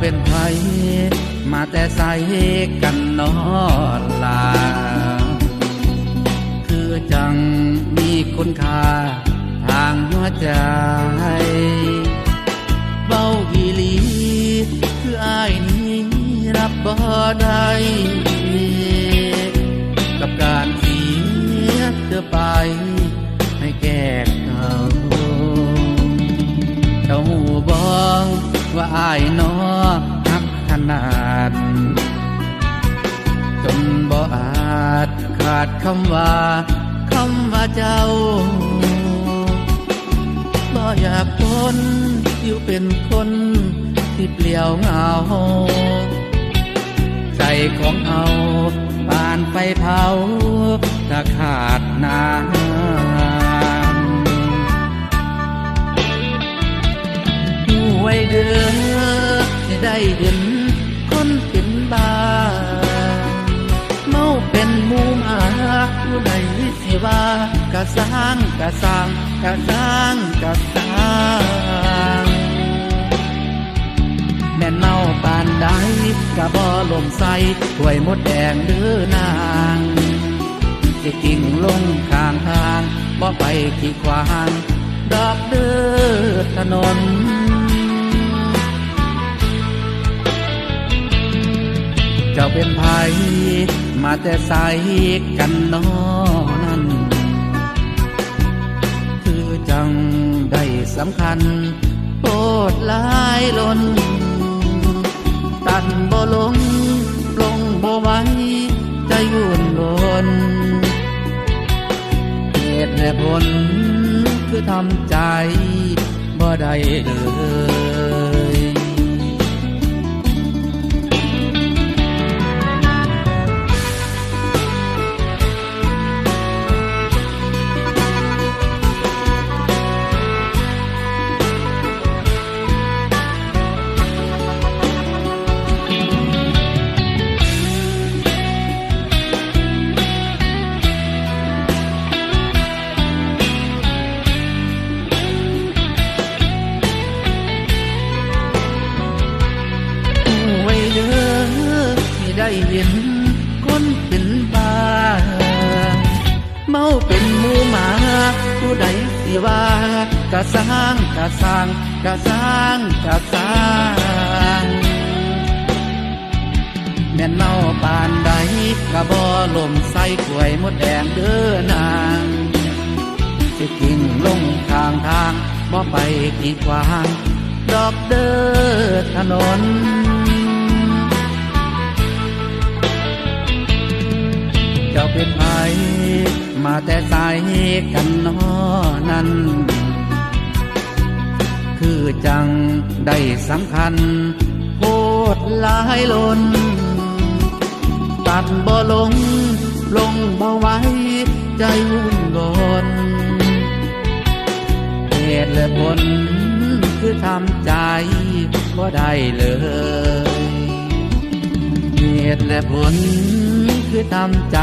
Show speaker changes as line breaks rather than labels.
เป็นไผมาแต่ใส่กันนอนลา คือจังมีคุณค่าทางหัวใจเบ้าอีหลี คืออายนี้รับบ่ได้กับการเสียเธอไป ว่าอายนอหักขนาด จนบ่อาจขาดคำว่าคำว่าเจ้า บ่อยากทนอยู่เป็นคนที่เปลี่ยวเหงา ใจของเอาปานไฟเผาถ้าขาดน้ำ ห่วยเดือจะได้เห็นคนเป็นบ้าเมาเป็นมูหมาผู้ใดสิว่ากะสร้างกะสร้างกะสร้างกะสร้างแม่นเน่าปานใดกะบ่ลมใสถ้วยมดแดงเดือนางจะกิ่งลงข้างทางบ่ไปขีดขวางดอกเดือถนน เป็นไผมาแต่ใสกันนอนั้นคือจังได้สำคัญโปรดลายล้น ตันบ่ลงปลงบ่ไว้ใจวุ่นรนเหตุและผลคือทำใจบ่ได้เลย เห็นคนเป็นบ้า เมาเป็นหมูหมา ผู้ใดสิว่ากะสร้างกะสร้างกะสร้างกะสร้างแม่นเมาปานใดกะบ่ลมใส่กล้วยมดแดงเด้อนางสิกิ่งลงข้างทางบ่ไปกีดขวางดอกเดินถนน จ้าเป็นไผมาแต่สายกันนอนั้น คือจังได้สำคัญโคตรหลายลน ตัดบ่ลง ลงบ่ไว้ใจวุ่นกอนเหตุและผลคือทำใจบ่ได้เลยเหตุและผล คือตามใจ